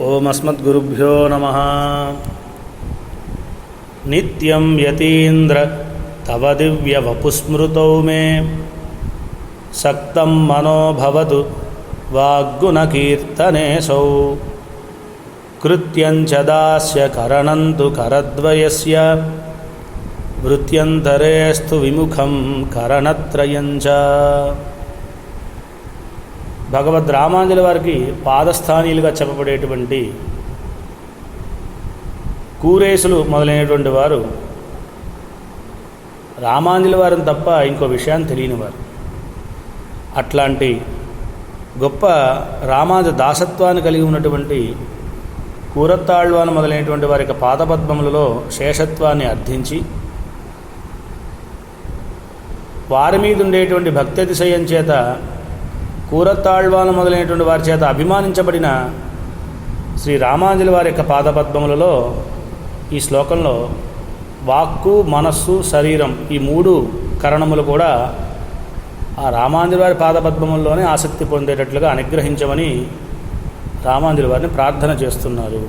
ఓం అస్మద్గురుభ్యో నమ. నిత్యం యతీంద్ర తవ దివ్యవపుస్మృతౌ మే. సక్తం మనోభవతు వాగ్గుణకీర్తనేసౌ కృత్యంచ దాస్య కరణంతు కరద్వయస్య. వృత్యంతరేస్తు విముఖం కరణత్రయంచ భగవద్ రామాంజుల వారికి పాదస్థానీయులుగా చెప్పబడేటువంటి కూరేసులు మొదలైనటువంటి వారు రామాంజుల వారిని తప్ప ఇంకో విషయాన్ని తెలియనివారు అట్లాంటి గొప్ప రామాంజ దాసత్వాన్ని కలిగి ఉన్నటువంటి కూరత్తాళ్వాన్ మొదలైనటువంటి వారి యొక్క పాదపద్మములలో శేషత్వాన్ని అర్థించి వారి మీద ఉండేటువంటి భక్తి అతిశయం చేత కూరత్తాళ్వాను మొదలైనటువంటి వారి చేత అభిమానించబడిన శ్రీ రామాంజలి వారి యొక్క పాదపద్మములలో ఈ శ్లోకంలో వాక్కు మనస్సు శరీరం ఈ మూడు కరణములు కూడా ఆ రామాంజలి వారి పాదపద్మముల్లోనే ఆసక్తి పొందేటట్లుగా అనుగ్రహించమని రామాంజలి వారిని ప్రార్థన చేస్తున్నారు.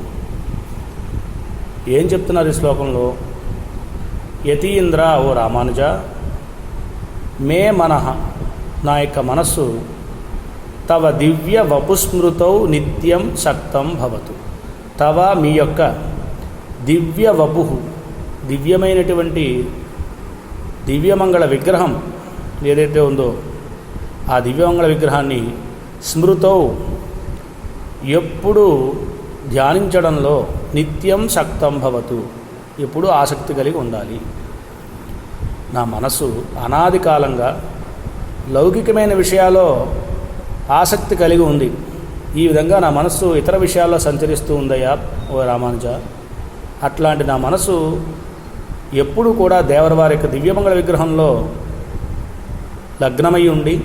ఏం చెప్తున్నారు ఈ శ్లోకంలో? యతీంద్ర ఓ రామానుజ మే మన నా యొక్క మనస్సు తవ దివ్య వపుస్మృతౌ నిత్యం శక్తం భవతు. తవ మీ యొక్క దివ్య వపు దివ్యమైనటువంటి దివ్యమంగళ విగ్రహం ఏదైతే ఉందో ఆ దివ్యమంగళ విగ్రహాన్ని స్మృతౌ ఎప్పుడు ధ్యానించడంలో నిత్యం శక్తం భవతు. ఎప్పుడు ఆసక్తి కలిగి ఉండాలి. నా మనసు అనాది కాలంగా లౌకికమైన విషయాల్లో ఆసక్తి కలిగి ఉంది. ఈ విధంగా నా మనస్సు ఇతర విషయాల్లో సంచరిస్తూ ఉందయ్యా ఓ రామానుజ. అట్లాంటి నా మనసు ఎప్పుడు కూడా దేవరవారి యొక్క దివ్యమంగళ విగ్రహంలో లగ్నమై ఉండి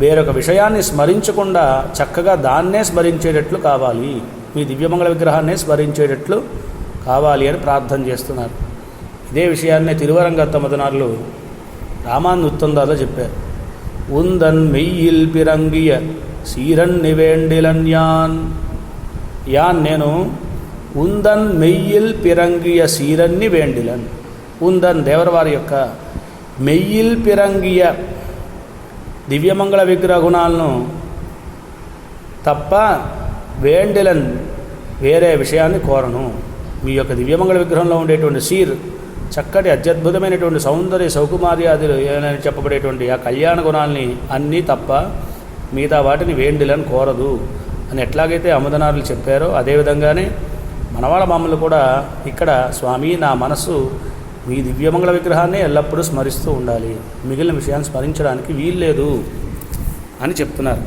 వేరొక విషయాన్ని స్మరించకుండా చక్కగా దాన్నే స్మరించేటట్లు కావాలి. మీ దివ్యమంగళ విగ్రహాన్నే స్మరించేటట్లు కావాలి అని ప్రార్థన చేస్తున్నారు. ఇదే విషయాన్నే తిరువరంగత్తమదనారులు రామానుత్తందాలో చెప్పారు. ఉందన్ మెయ్యిల్ పిరంగియ సీరన్ నివేండిలన్ యాన్ యాన్ నేను ఉందన్ మెయ్యిల్ పిరంగియ సీరన్ని వేండిలన్ ఉందన్ దేవరవారి యొక్క మెయ్యిల్ పిరంగియ దివ్యమంగళ విగ్రహ గుణాలను తప్ప వేండిలన్ వేరే విషయాన్ని కోరను మీ యొక్క దివ్యమంగళ విగ్రహంలో ఉండేటువంటి సీర్ చక్కటి అత్యద్భుతమైనటువంటి సౌందర్య సౌకుమార్యాదులు ఏమైనా చెప్పబడేటువంటి ఆ కళ్యాణ గుణాలని అన్నీ తప్ప మిగతా వాటిని వేండిలని కోరదు అని ఎట్లాగైతే అమదనారులు చెప్పారో అదేవిధంగానే మనవాళ్ళ మామలు కూడా ఇక్కడ స్వామి నా మనస్సు మీ దివ్యమంగళ విగ్రహాన్ని ఎల్లప్పుడూ స్మరిస్తూ ఉండాలి. మిగిలిన విషయాన్ని స్మరించడానికి వీల్లేదు అని చెప్తున్నారు.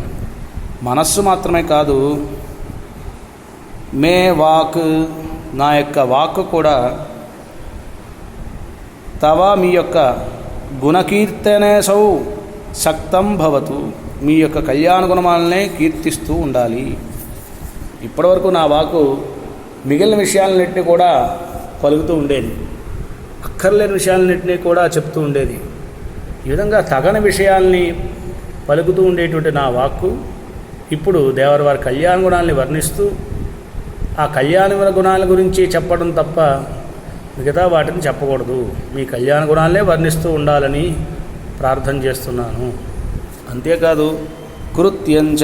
మనస్సు మాత్రమే కాదు మే వాక్ నా యొక్క వాక్ కూడా తవ మీ యొక్క గుణకీర్తనేసౌ శక్తం భవతు. మీ యొక్క కళ్యాణ గుణమాలనే కీర్తిస్తూ ఉండాలి. ఇప్పటివరకు నా వాకు మిగిలిన విషయాలన్నింటినీ కూడా పలుకుతూ ఉండేది. అక్కర్లేని విషయాలన్నింటినీ కూడా చెప్తూ ఉండేది. ఈ విధంగా తగని విషయాల్ని పలుకుతూ ఉండేటువంటి నా వాక్కు ఇప్పుడు దేవరవారి కళ్యాణ గుణాలని వర్ణిస్తూ ఆ కళ్యాణ గుణాల గురించి చెప్పడం తప్ప మిగతా వాటిని చెప్పకూడదు. మీ కళ్యాణ గుణాలనే వర్ణిస్తూ ఉండాలని ప్రార్థన చేస్తున్నాను. అంతేకాదు కృత్యంచ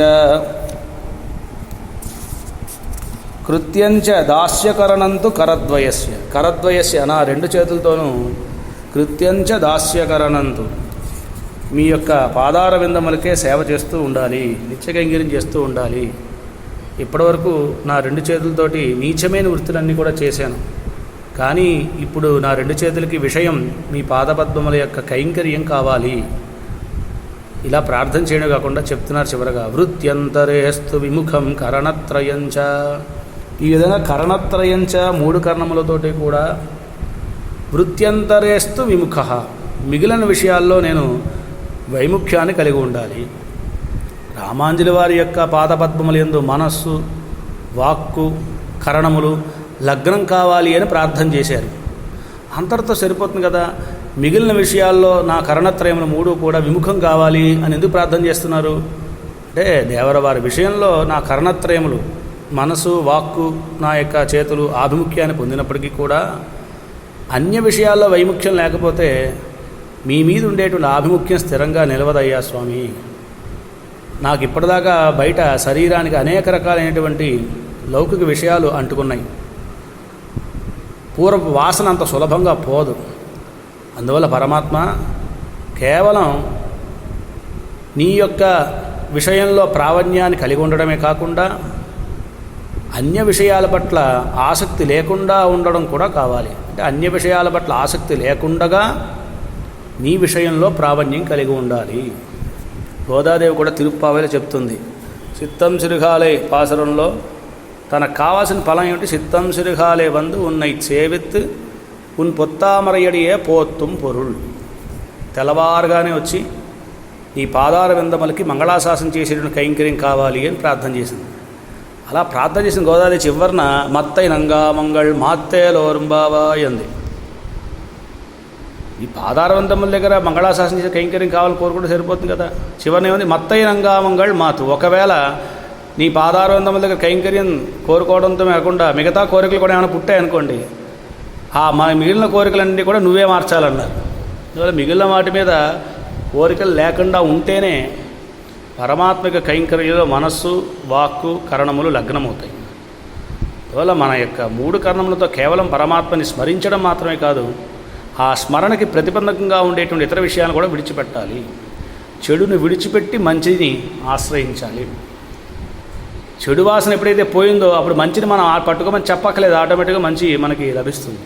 కృత్యంచ దాస్యకరణంతో కరద్వయస్య. కరద్వయస్య నా రెండు చేతులతోనూ కృత్యంచ దాస్యకరణంతు. మీ యొక్క పాదార విందములకే సేవ చేస్తూ ఉండాలి నిత్యకైంగిరం చేస్తూ ఉండాలి. ఇప్పటివరకు నా రెండు చేతులతోటి నీచమైన వృత్తులన్నీ కూడా చేశాను. కానీ ఇప్పుడు నా రెండు చేతులకి విషయం మీ పాదపద్మముల యొక్క కైంకర్యం కావాలి. ఇలా ప్రార్థన చేయడం కాకుండా చెప్తున్నారు చివరగా వృత్యంతరేస్తు విముఖం కరణత్రయంచ. ఈ విధంగా కరణత్రయంచ మూడు కర్ణములతోటి కూడా వృత్యంతరేస్తు విముఖ. మిగిలిన విషయాల్లో నేను వైముఖ్యాన్ని కలిగి ఉండాలి. రామాంజలి వారి యొక్క పాదపద్మములందు మనస్సు వాక్కు కరణములు లగ్నం కావాలి అని ప్రార్థన చేశారు. అంతటితో సరిపోతుంది కదా. మిగిలిన విషయాల్లో నా కరణత్రయములు మూడు కూడా విముఖం కావాలి అని ఎందుకు ప్రార్థన చేస్తున్నారు? అంటే దేవరవారి విషయంలో నా కరణత్రయములు మనసు వాక్కు నా యొక్క చేతులు ఆభిముఖ్యాన్ని పొందినప్పటికీ కూడా అన్య విషయాల్లో వైముఖ్యం లేకపోతే మీ మీద ఉండేటువంటి ఆభిముఖ్యం స్థిరంగా నిలవదయ్యా స్వామి. నాకు ఇప్పటిదాకా బయట శరీరానికి అనేక రకాలైనటువంటి లౌకిక విషయాలు అంటుకున్నాయి. పూర్వపు వాసన అంత సులభంగా పోదు. అందువల్ల పరమాత్మ కేవలం నీ యొక్క విషయంలో ప్రావణ్యాన్ని కలిగి ఉండడమే కాకుండా అన్య విషయాల పట్ల ఆసక్తి లేకుండా ఉండడం కూడా కావాలి. అంటే అన్య విషయాల పట్ల ఆసక్తి లేకుండగా నీ విషయంలో ప్రావణ్యం కలిగి ఉండాలి. గోదాదేవి కూడా తిరుప్పావేలో చెప్తుంది. చిత్తం సిరుగాలే పాసరంలో తనకు కావాల్సిన ఫలం ఏమిటి? సిద్ధం సిరుగాలే వందు ఉన్నై సేవిత్తు ఉన్ పొత్తామరయడియే పోత్తుం పొరుల్. తెల్లవారుగానే వచ్చి నీ పాదార విందమలకి మంగళాశాసనం చేసేటువంటి కైంకర్యం కావాలి అని ప్రార్థన చేసింది. అలా ప్రార్థన చేసిన గోదావరి చివరిన మత్తై నంగా మంగళ్ మాత్తేలోరుంబావా అంది. ఈ పాదారవంతముల దగ్గర మంగళాశాసనం చేసే కైంకర్యం కావాలని కోరుకుంటే సరిపోతుంది కదా. చివరిన ఏముంది? మత్తై నంగా మంగళ్ మాతు. ఒకవేళ నీ పాదారవిందముల దగ్గర కైంకర్యం కోరుకోవడంతో కాకుండా మిగతా కోరికలు కూడా ఏమైనా పుట్టాయనుకోండి ఆ మన మిగిలిన కోరికలన్నీ కూడా నువ్వే మార్చాలన్నారు. అందువల్ల మిగిలిన వాటి మీద కోరికలు లేకుండా ఉంటేనే పరమాత్మిక కైంకర్యంలో మనస్సు వాక్కు కరణములు లగ్నమవుతాయి. అందువల్ల మన యొక్క మూడు కరణములతో కేవలం పరమాత్మని స్మరించడం మాత్రమే కాదు ఆ స్మరణకి ప్రతిబంధకంగా ఉండేటువంటి ఇతర విషయాలు కూడా విడిచిపెట్టాలి. చెడుని విడిచిపెట్టి మంచిని ఆశ్రయించాలి. చెడు వాసన ఎప్పుడైతే పోయిందో అప్పుడు మంచిని మనం ఆ పట్టుకోమని చెప్పక్కలేదు ఆటోమేటిక్గా మంచి మనకి లభిస్తుంది.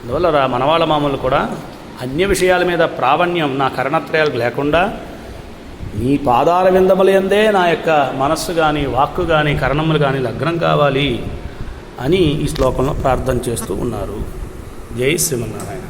అందువల్ల మనవాళ్ళ మామూలు కూడా అన్య విషయాల మీద ప్రావణ్యం నా కరణత్రయాలకు లేకుండా నీ పాదాల విందములందే నా యొక్క మనస్సు కానీ వాక్కు కానీ కరణములు కానీ లగ్నం కావాలి అని ఈ శ్లోకంలో ప్రార్థన చేస్తూ ఉన్నారు. జై శ్రీమన్నారాయణ.